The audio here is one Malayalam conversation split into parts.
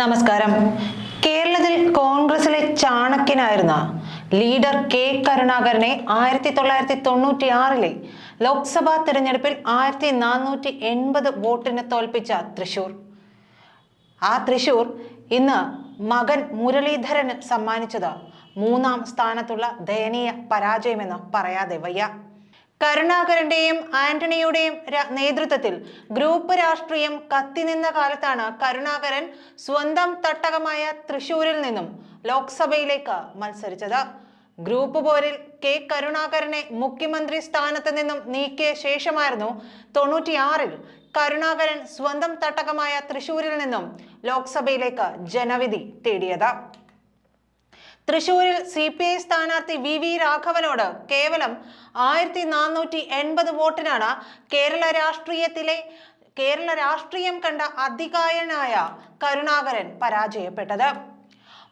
നമസ്കാരം. കേരളത്തിൽ കോൺഗ്രസിലെ ചാണക്യനായിരുന്ന ലീഡർ കെ കരുണാകരനെ ആയിരത്തി തൊള്ളായിരത്തി തൊണ്ണൂറ്റി ആറിലെ ലോക്സഭാ തിരഞ്ഞെടുപ്പിൽ ആയിരത്തി നാനൂറ്റി എൺപത് വോട്ടിന് തോൽപ്പിച്ച തൃശൂർ. ആ തൃശൂർ ഇന്ന് മകൻ മുരളീധരന് സമ്മാനിച്ചത് മൂന്നാം സ്ഥാനത്തുള്ള ദയനീയ പരാജയമെന്ന് പറയാതെ വയ്യ. കരുണാകരന്റെയും ആന്റണിയുടെയും നേതൃത്വത്തിൽ ഗ്രൂപ്പ് രാഷ്ട്രീയം കത്തിനിന്ന കാലത്താണ് കരുണാകരൻ സ്വന്തം തട്ടകമായ തൃശൂരിൽ നിന്നും ലോക്സഭയിലേക്ക് മത്സരിച്ചത്. ഗ്രൂപ്പ് പോരിൽ കെ കരുണാകരനെ മുഖ്യമന്ത്രി സ്ഥാനത്ത് നിന്നും നീക്കിയ ശേഷമായിരുന്നു തൊണ്ണൂറ്റിയാറിൽ കരുണാകരൻ സ്വന്തം തട്ടകമായ തൃശൂരിൽ നിന്നും ലോക്സഭയിലേക്ക് ജനവിധി തേടിയത്. തൃശൂരിൽ സി പി ഐ സ്ഥാനാർത്ഥി വി വി രാഘവനോട് കേവലം ആയിരത്തി നാനൂറ്റി എൺപത് വോട്ടിനാണ് കേരള രാഷ്ട്രീയത്തിലെ കേരള രാഷ്ട്രീയം കണ്ട അധികായനായ കരുണാകരൻ പരാജയപ്പെട്ടത്.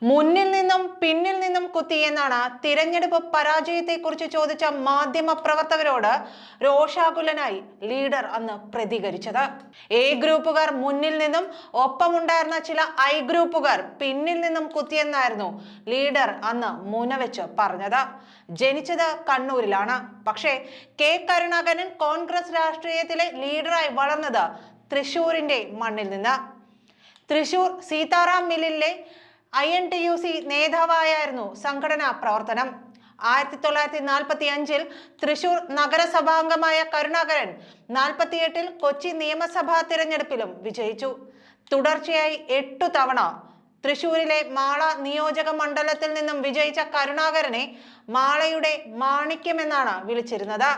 മുന്നിൽ നിന്നും പിന്നിൽ നിന്നും കുത്തി എന്നാണ് തിരഞ്ഞെടുപ്പ് പരാജയത്തെക്കുറിച്ച് ചോദിച്ച മാധ്യമ പ്രവർത്തകരോട് രോഷാകുലനായി ലീഡർ അന്ന് പ്രതികരിച്ചത്. എ ഗ്രൂപ്പുകാർ മുന്നിൽ നിന്നും ഒപ്പമുണ്ടായിരുന്ന ചില ഐ ഗ്രൂപ്പുകാർ പിന്നിൽ നിന്നും കുത്തിയെന്നായിരുന്നു ലീഡർ അന്ന് മുനവെച്ച് പറഞ്ഞത്. ജനിച്ചത് കണ്ണൂരിലാണ്. പക്ഷേ കെ കരുണാകരൻ കോൺഗ്രസ് രാഷ്ട്രീയത്തിലെ ലീഡറായി വളർന്നത് തൃശൂരിന്റെ മണ്ണിൽ നിന്ന്. Thrissur Sitaram മില്ലിലെ I N T U C നേതാവായിരുന്നു സംഘടനാ പ്രവർത്തനം. ആയിരത്തി തൊള്ളായിരത്തി നാൽപ്പത്തി അഞ്ചിൽ തൃശൂർ നഗരസഭാംഗമായ കരുണാകരൻ നാൽപ്പത്തിയെട്ടിൽ കൊച്ചി നിയമസഭാ തിരഞ്ഞെടുപ്പിലും വിജയിച്ചു. തുടർച്ചയായി എട്ടു തവണ തൃശൂരിലെ മാള നിയോജക മണ്ഡലത്തിൽ നിന്നും വിജയിച്ച കരുണാകരനെ മാളയുടെ മാണിക്യമെന്നാണ് വിളിച്ചിരുന്നത്.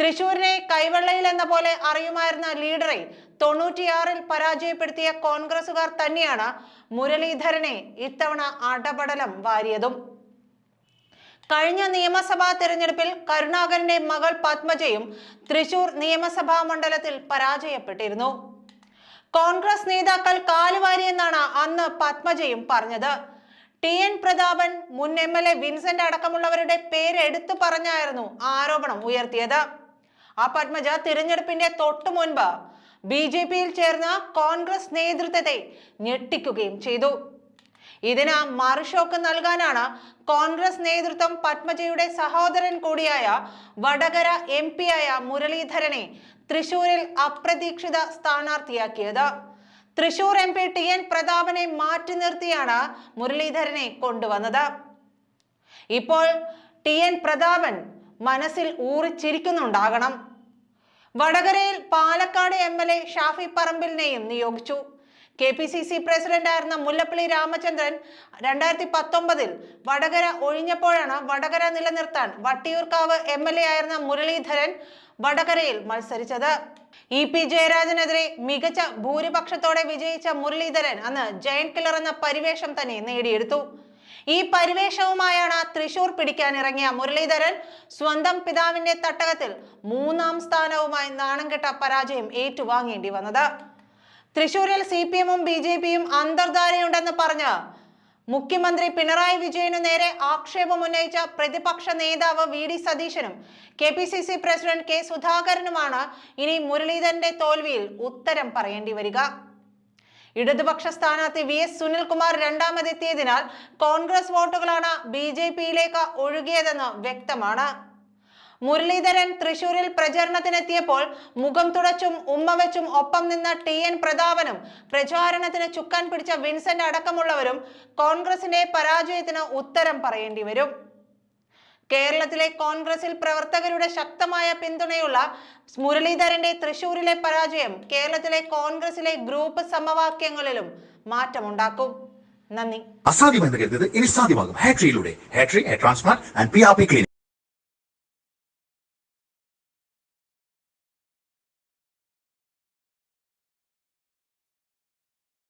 തൃശൂരിനെ കൈവെള്ളയിൽ എന്ന പോലെ അറിയുമായിരുന്ന ലീഡറെ തൊണ്ണൂറ്റിയാറിൽ പരാജയപ്പെടുത്തിയ കോൺഗ്രസുകാർ തന്നെയാണ് മുരളീധരനെ ഇത്തവണ അടപടലം വാരിയതും. കഴിഞ്ഞ നിയമസഭാ തെരഞ്ഞെടുപ്പിൽ കരുണാകരന്റെ മകൾ പത്മജയും തൃശൂർ നിയമസഭാ മണ്ഡലത്തിൽ പരാജയപ്പെട്ടിരുന്നു. കോൺഗ്രസ് നേതാക്കൾ കാലുവാരിയെന്നാണ് അന്ന് പത്മജയും പറഞ്ഞത്. ടി എൻ പ്രതാപൻ മുൻ എം എൽ എ വിൻസെന്റ് അടക്കമുള്ളവരുടെ പേരെടുത്തു പറഞ്ഞായിരുന്നു ആരോപണം ഉയർത്തിയത്. ആ പത്മജ തിരഞ്ഞെടുപ്പിന്റെ തൊട്ടു മുൻപ് ബി ജെ പിയിൽ ചേർന്ന കോൺഗ്രസ് നേതൃത്വത്തെ ഞെട്ടിക്കുകയും ചെയ്തു. ഇതിന് മറുഷോക്ക് നൽകാനാണ് കോൺഗ്രസ് നേതൃത്വം പത്മജയുടെ സഹോദരൻ കൂടിയായ വടകര എം ആയ മുരളീധരനെ തൃശൂരിൽ അപ്രതീക്ഷിത സ്ഥാനാർത്ഥിയാക്കിയത്. Thrissur M P T N പ്രതാപനെ മാറ്റി നിർത്തിയാണ് മുരളീധരനെ കൊണ്ടുവന്നത്. ഇപ്പോൾ ടി എൻ പ്രതാപൻ മനസ്സിൽ ഊറിച്ചിരിക്കുന്നുണ്ടാകണം. വടകരയിൽ Palakkad M L A Shafi പറമ്പിലിനെയും നിയോഗിച്ചു. K P C C president ആയിരുന്ന മുല്ലപ്പള്ളി രാമചന്ദ്രൻ രണ്ടായിരത്തി പത്തൊമ്പതിൽ വടകര ഒഴിഞ്ഞപ്പോഴാണ് വടകര നിലനിർത്താൻ വട്ടിയൂർക്കാവ് എം എൽ എ ആയിരുന്ന മുരളീധരൻ വടകരയിൽ മത്സരിച്ചത്. ഇ പി ജയരാജനെതിരെ മികച്ച ഭൂരിപക്ഷത്തോടെ വിജയിച്ച മുരളീധരൻ അന്ന് ജയൻ കില്ലർ എന്ന പരിവേഷം തന്നെ നേടിയെടുത്തു. ഈ പരിവേഷവുമായാണ് തൃശൂർ പിടിക്കാനിറങ്ങിയ മുരളീധരൻ സ്വന്തം പിതാവിന്റെ തട്ടകത്തിൽ മൂന്നാം സ്ഥാനവുമായി നാണംകെട്ട പരാജയം ഏറ്റുവാങ്ങേണ്ടി വന്നത്. തൃശൂരിൽ സി പി എമ്മും ബി ജെ പിയും അന്തർധാരയുണ്ടെന്ന് പറഞ്ഞ് മുഖ്യമന്ത്രി പിണറായി വിജയനു നേരെ ആക്ഷേപം ഉന്നയിച്ച പ്രതിപക്ഷ നേതാവ് വി ഡി സതീശനും K P C C president K സുധാകരനുമാണ് ഇനി മുരളീധരന്റെ തോൽവിയിൽ ഉത്തരം പറയേണ്ടി വരിക. ഇടതുപക്ഷ സ്ഥാനാർത്ഥി വി എസ് സുനിൽകുമാർ രണ്ടാമതെത്തിയതിനാൽ കോൺഗ്രസ് വോട്ടുകളാണ് ബി ജെ പിയിലേക്ക് ഒഴുകിയതെന്ന് വ്യക്തമാണ്. മുരളീധരൻ തൃശൂരിൽ പ്രചരണത്തിനെത്തിയപ്പോൾ മുഖം തുടച്ചും ഉമ്മ വെച്ചും ഒപ്പം നിന്ന ടി എൻ പ്രതാപനും പ്രചാരണത്തിന് ചുക്കാൻ പിടിച്ച വിൻസെന്റ് അടക്കമുള്ളവരും കോൺഗ്രസിന്റെ പരാജയത്തിന് ഉത്തരം പറയേണ്ടി വരും. കേരളത്തിലെ കോൺഗ്രസിൽ പ്രവർത്തകരുടെ ശക്തമായ പിന്തുണയുള്ള മുരളീധരന്റെ തൃശൂരിലെ പരാജയം കേരളത്തിലെ കോൺഗ്രസിലെ ഗ്രൂപ്പ് സമവാക്യങ്ങളിലും മാറ്റമുണ്ടാക്കും. നന്ദി. അസാധ്യമെന്ന് കരുതുന്നത് ഇനി സാധ്യമാകും. ഹാട്രിയിലൂടെ ഹാട്രി transplant and P R P clinic